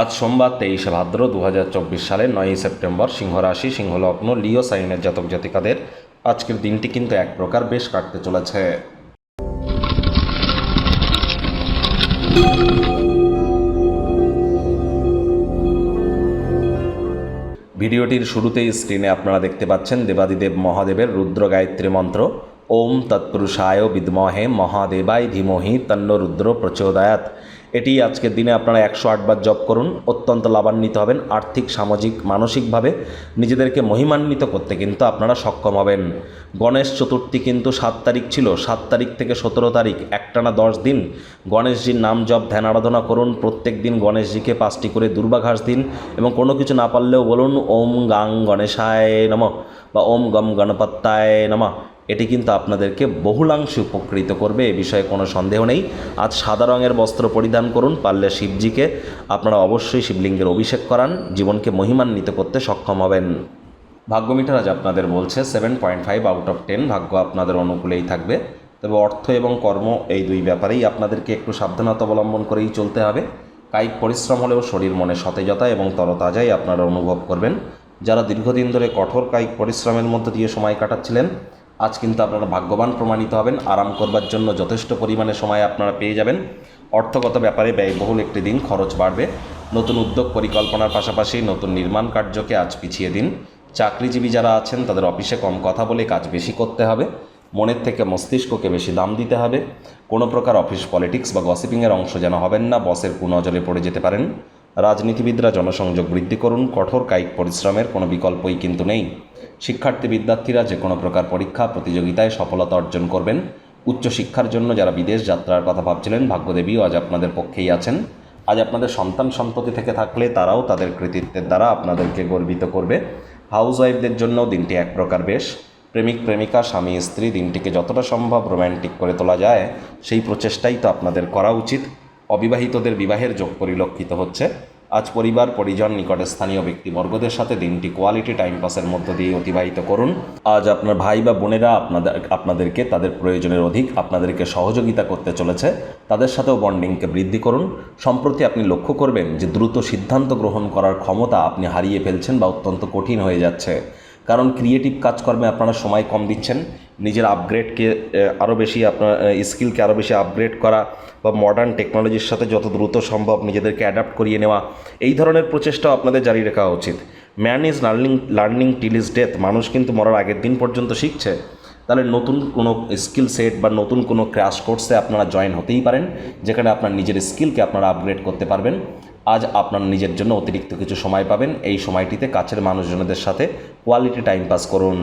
আজ সোমবার তেইশে ভাদ্র দু সালের নয়ই সেপ্টেম্বর সিংহ রাশি সিংহ লগ্ন লিও সাইনের জাতক জাতিকাদের আজকের দিনটি কিন্তু এক প্রকার বেশ কাটতে চলেছে। ভিডিওটির শুরুতেই স্ক্রিনে আপনারা দেখতে পাচ্ছেন দেবাদিদেব মহাদেবের রুদ্র গায়ত্রী মন্ত্র। ওম তৎপুরুষায় বিদ্মহে মহাদেবায় ধীমহি তন্ন রুদ্র প্রচোদয়াত এটি আজকের দিনে আপনারা একশো আটবার জপ করুন, অত্যন্ত লাভান্বিত হবেন, আর্থিক, সামাজিক, মানসিকভাবে নিজেদেরকে মহিমান্বিত করতে কিন্তু আপনারা সক্ষম হবেন। গণেশ চতুর্থী কিন্তু সাত তারিখ ছিল, সাত তারিখ থেকে সতেরো তারিখ, একটানা দশ দিন। গণেশজির নাম জপ, ধ্যান আরাধনা করুন, প্রত্যেক দিন গণেশজিকে পাঁচটি করে দুর্বাঘাস দিন এবং কোনো কিছু না পারলেও বলুন, ওম গাং গণেশায় নম বা ওম গম গণপত্তায় নমঃ এটি কিন্তু আপনাদেরকে বহুলাংশে উপকৃত করবে, এ বিষয়ে কোনো সন্দেহ নেই। আজ সাদা রঙের বস্ত্র পরিধান করুন, পারলে শিবজিকে। আপনারা অবশ্যই শিবলিঙ্গের অভিষেক করান, জীবনকে মহিমান্বিত করতে সক্ষম হবেন। ভাগ্যমিটার আজ আপনাদের বলছে seven point five out of ten ভাগ্য আপনাদের অনুকূলেই থাকবে। তবে অর্থ এবং কর্ম এই দুই ব্যাপারেই আপনাদেরকে একটু সাবধানতা অবলম্বন করেই চলতে হবে। কায়িক পরিশ্রম হলেও শরীর মনে সতেজতা এবং তরতাজাই আপনারা অনুভব করবেন। যারা দীর্ঘদিন ধরে কঠোর কায়িক পরিশ্রমের মধ্যে দিয়ে সময় কাটাচ্ছিলেন আজ কিন্তু আপনারা ভাগ্যবান প্রমাণিত হবেন, আরাম করবার জন্য যথেষ্ট পরিমাণে সময় আপনারা পেয়ে যাবেন। অর্থগত ব্যাপারে ব্যয়বহুল একটি দিন, খরচ বাড়বে। নতুন উদ্যোগ পরিকল্পনার পাশাপাশি নতুন নির্মাণ কার্যকে আজ পিছিয়ে দিন। চাকরিজীবী যারা আছেন, তাদের অফিসে কম কথা বলে কাজ বেশি করতে হবে। মনের থেকে মস্তিষ্ককে বেশি দাম দিতে হবে। কোনো প্রকার অফিস পলিটিক্স বা গসিপিংয়ের অংশ যেন হবেন না, বসের কুনজরে পড়ে যেতে পারেন। রাজনীতিবিদরা জনসংযোগ বৃদ্ধি করুন, কঠোর কায়িক পরিশ্রমের কোনো বিকল্পই কিন্তু নেই। শিক্ষার্থী বিদ্যার্থীরা যে কোনো প্রকার পরীক্ষা, প্রতিযোগিতায় সফলতা অর্জন করবেন। উচ্চশিক্ষার জন্য যারা বিদেশ যাত্রার কথা ভাবছিলেন, ভাগ্যদেবীও আজ আপনাদের পক্ষেই আছেন। আজ আপনাদের সন্তান সন্ততি থেকে থাকলে তারাও তাদের কৃতিত্বের দ্বারা আপনাদেরকে গর্বিত করবে। হাউস ওয়াইফদের জন্য দিনটি এক প্রকার বেশ। প্রেমিক, প্রেমিকা, স্বামী, স্ত্রী, দিনটিকে যতটা সম্ভব রোম্যান্টিক করে তোলা যায়, সেই প্রচেষ্টাই তো আপনাদের করা উচিত। অবিবাহিতদের বিবাহের যোগ পরিলক্ষিত হচ্ছে। আজ পরিবার, পরিজন, নিকটে স্থানীয় ব্যক্তিবর্গদের সাথে দিনটি কোয়ালিটি টাইম পাসের মধ্য দিয়ে অতিবাহিত করুন। আজ আপনার ভাই বা বোনেরা আপনাদের, আপনাদেরকে তাদের প্রয়োজনের অধিক, আপনাদেরকে সহযোগিতা করতে চলেছে। তাদের সাথেও বন্ডিংকে বৃদ্ধি করুন। সম্প্রতি আপনি লক্ষ্য করবেন যে দ্রুত সিদ্ধান্ত গ্রহণ করার ক্ষমতা আপনি হারিয়ে ফেলছেন বা অত্যন্ত কঠিন হয়ে যাচ্ছে। কারণ ক্রিয়েটিভ কাজকর্মে আপনারা সময় কম দিচ্ছেন। নিজের আপগ্রেডকে আরও বেশি আপনার স্কিলকে আরও বেশি আপগ্রেড করা বা মডার্ন টেকনোলজির সাথে যত দ্রুত সম্ভব নিজেদেরকে অ্যাডাপ্ট করিয়ে নেওয়া, এই ধরনের প্রচেষ্টাও আপনাদের জারি রাখা উচিত। Man is learning learning till is death মানুষ কিন্তু মরার আগের দিন পর্যন্ত শিখছে। তাহলে নতুন কোনো স্কিল সেট বা নতুন কোনো ক্র্যাশ কোর্সে আপনারা জয়েন হতেই পারেন, যেখানে আপনার নিজের স্কিলকে আপনারা আপগ্রেড করতে পারবেন। আজ আপনার নিজের জন্য অতিরিক্ত কিছু সময় পাবেন। এই সময়টিতে কাছের মানুষজনদের সাথে কোয়ালিটি টাইম পাস করুন।